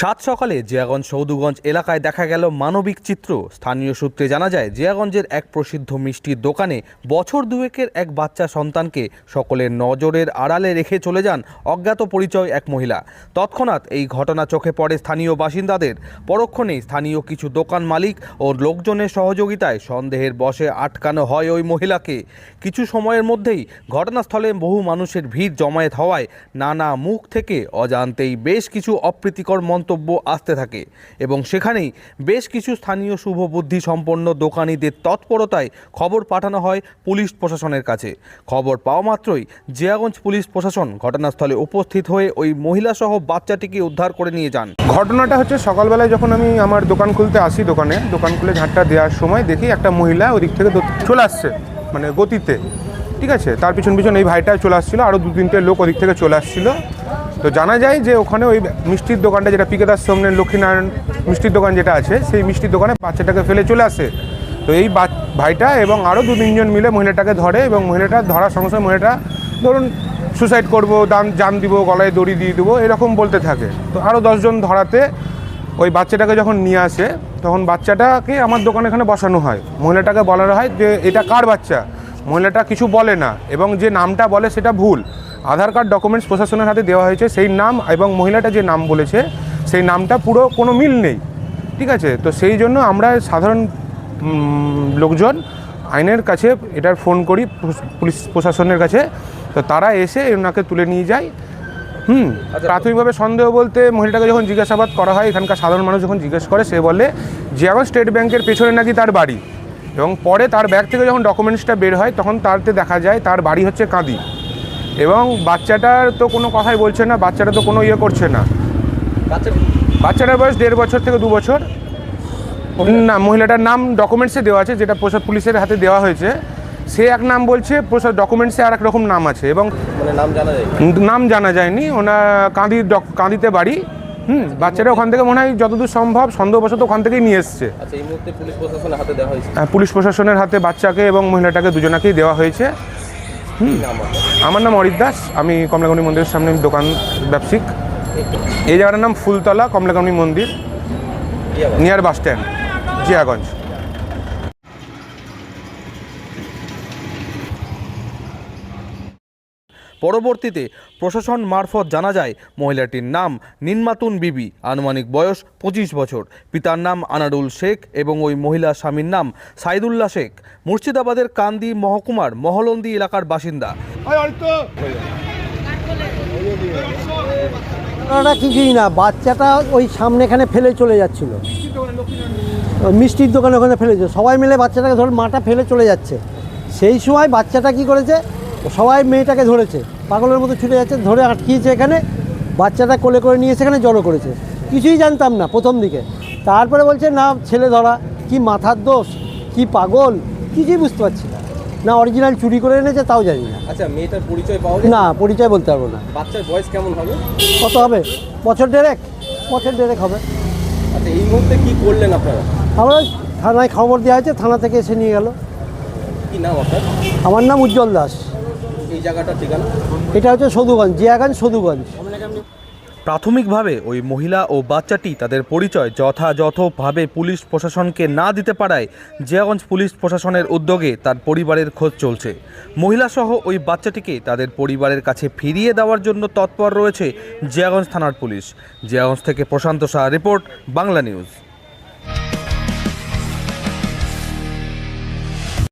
সাত সকালে জিয়াগঞ্জ সৌদুগঞ্জ এলাকায় দেখা গেল মানবিক চিত্র। স্থানীয় সূত্রে জানা যায়, জিয়াগঞ্জের এক প্রসিদ্ধ মিষ্টির দোকানে বছর দুয়েকের এক বাচ্চা সন্তানকে সকলের নজরের আড়ালে রেখে চলে যান অজ্ঞাত পরিচয় এক মহিলা। তৎক্ষণাৎ এই ঘটনা চোখে পড়ে স্থানীয় বাসিন্দাদের। পরক্ষণেই স্থানীয় কিছু দোকান মালিক ও লোকজনের সহযোগিতায় সন্দেহের বশে আটকানো হয় ওই মহিলাকে। কিছু সময়ের মধ্যেই ঘটনাস্থলে বহু মানুষের ভিড় জমায়েত হওয়ায় নানা মুখ থেকে অজান্তেই বেশ কিছু অপ্রীতিকর মন্তব্য আসতে থাকে এবং সেখানেই বেশ কিছু স্থানীয় শুভবুদ্ধি সম্পন্ন দোকানিদের তৎপরতায় খবর পাঠানো হয় পুলিশ প্রশাসনের কাছে। খবর পাওয়া মাত্রই জিয়াগঞ্জ পুলিশ প্রশাসন ঘটনাস্থলে উপস্থিত হয়ে ওই মহিলাসহ বাচ্চাটিকে উদ্ধার করে নিয়ে যান। ঘটনাটা হচ্ছে সকালবেলায় যখন আমি আমার দোকান খুলতে আসি দোকানে, দোকান খুলে ঝাঁটটা দেওয়ার সময় দেখি একটা মহিলা ওদিক থেকে চলে আসছে মানে গতিতে, ঠিক আছে? তার পিছন পিছন এই ভাইটা চলে আসছিল আরও দু তিনটে লোক ওদিক থেকে চলে আসছিল। তো জানা যায় যে ওখানে ওই মিষ্টির দোকানটা যেটা পিকেদার সামনে লক্ষ্মীনারায়ণ মিষ্টির দোকান যেটা আছে, সেই মিষ্টির দোকানে বাচ্চাটাকে ফেলে চলে আসে। তো এই ভাইটা এবং আরও দু তিনজন মিলে মহিলাটাকে ধরে এবং মহিলাটা ধরার সঙ্গে সঙ্গে মহিলাটা ধরুন সুসাইড করব দান জান দিব, গলায় দড়ি দিয়ে দেবো, এরকম বলতে থাকে। তো আরও দশজন ধরাতে ওই বাচ্চাটাকে যখন নিয়ে আসে, তখন বাচ্চাটাকে আমার দোকানে এখানে বসানো হয়। মহিলাটাকে বলানো হয় যে, এটা কার বাচ্চা? মহিলাটা কিছু বলে না এবং যে নামটা বলে সেটা ভুল। আধার কার্ড ডকুমেন্টস প্রশাসনের হাতে দেওয়া হয়েছে সেই নাম এবং মহিলাটা যে নাম বলেছে সেই নামটা পুরো কোনো মিল নেই ঠিক আছে? তো সেই জন্য আমরা সাধারণ লোকজন আইনের কাছে এটার ফোন করি পুলিশ প্রশাসনের কাছে। তো তারা এসে ওনাকে তুলে নিয়ে যায়। হুম প্রাথমিকভাবে সন্দেহ বলতে মহিলাটাকে যখন জিজ্ঞাসাবাদ করা হয় এখানকার সাধারণ মানুষ যখন জিজ্ঞেস করে সে বলে যে এখন স্টেট ব্যাংকের পেছনে নাকি তার বাড়ি। এবং পরে তার ব্যাগ থেকে যখন ডকুমেন্টসটা বের হয় তখন তারতে দেখা যায় তার বাড়ি হচ্ছে কাঁদি। এবং বাচ্চাটার তো কোনো কথাই বলছে না বাচ্চাটা তো কোনো ইয়ে করছে না। বাচ্চাটার বয়স দেড় বছর থেকে দু বছর। না মহিলাটার নাম ডকুমেন্টসে দেওয়া আছে যেটা প্রসাদ পুলিশের হাতে দেওয়া হয়েছে। সে এক নাম বলছে প্রশাসন ডকুমেন্টসে আর এক রকম নাম আছে এবং মানে নাম জানা যায়নি। ওনার কাঁদি কাঁদিতে বাড়ি। হুম বাচ্চাটা ওখান থেকে মনে হয় যতদূর সম্ভব সন্দেহবশত ওখান থেকেই নিয়ে এসছে। আচ্ছা এই মুহূর্তে পুলিশ প্রশাসনের হাতে দেওয়া হয়েছে। পুলিশ প্রশাসনের হাতে বাচ্চাকে এবং মহিলাটাকে দুজনাকেই দেওয়া হয়েছে? আমার নাম অরিত দাস আমি কমলাগণি মন্দিরের সামনে দোকান ব্যবসায়িক এই জায়গাটার নাম ফুলতলা কমলাকামী মন্দির নিয়ার বাস স্ট্যান্ড জিয়াগঞ্জ। পরবর্তীতে প্রশাসন মারফত জানা যায়, মহিলাটির নাম নিন্মাতুন বিবি, আনুমানিক বয়স পঁচিশ বছর। পিতার নাম আনারুল শেখ এবং ওই মহিলা স্বামীর নাম সাইদুল্লাহ শেখ। মুর্শিদাবাদের কান্দি মহকুমার মহলন্দি এলাকার বাসিন্দা। কিছুই না, বাচ্চাটা ওই সামনে এখানে ফেলে চলে যাচ্ছিল। মিষ্টির দোকানে ওখানে ফেলে সবাই মিলে বাচ্চাটাকে ধরে মাটা ফেলে চলে যাচ্ছে। সেই সময় বাচ্চাটা কি করেছে সবাই মেয়েটাকে ধরেছে পাগলের মতো ছুটে যাচ্ছে ধরে আটকিয়েছে এখানে বাচ্চাটা কোলে করে নিয়ে এসে এখানে জড়ো করেছে। কিছুই জানতাম না প্রথম দিকে। তারপরে বলছে না ছেলে ধরা কি মাথার দোষ কি পাগল কিছুই বুঝতে পারছি না। না অরিজিনাল চুরি করে এনেছে তাও জানি না। আচ্ছা মেয়েটার পরিচয় পাওয়া না পরিচয় বলতে পারব না। বাচ্চার বয়স কেমন হবে? কত হবে? বছর দেড়েক বছর দেড়েক হবে। আচ্ছা এই মুহূর্তে কি করলেন আপনারা? আমরা থানায় খবর দেওয়া হয়েছে থানা থেকে এসে নিয়ে গেল। কি নাম আপনার? আমার নাম উজ্জ্বল দাস। এই জায়গাটার ঠিকানা? এটা হচ্ছে সধুগঞ্জ জিয়াগঞ্জ সধুগঞ্জ প্রাথমিকভাবে ওই মহিলা ও বাচ্চাটি তাদের পরিচয় যথাযথভাবে পুলিশ প্রশাসনকে না দিতে পারায় জিয়াগঞ্জ পুলিশ প্রশাসনের উদ্যোগে তার পরিবারের খোঁজ চলছে। মহিলাসহ ওই বাচ্চাটিকে তাদের পরিবারের কাছে ফিরিয়ে দেওয়ার জন্য তৎপর রয়েছে জিয়াগঞ্জ থানার পুলিশ। জিয়াগঞ্জ থেকে প্রশান্ত শাহ রিপোর্ট বাংলা নিউজ।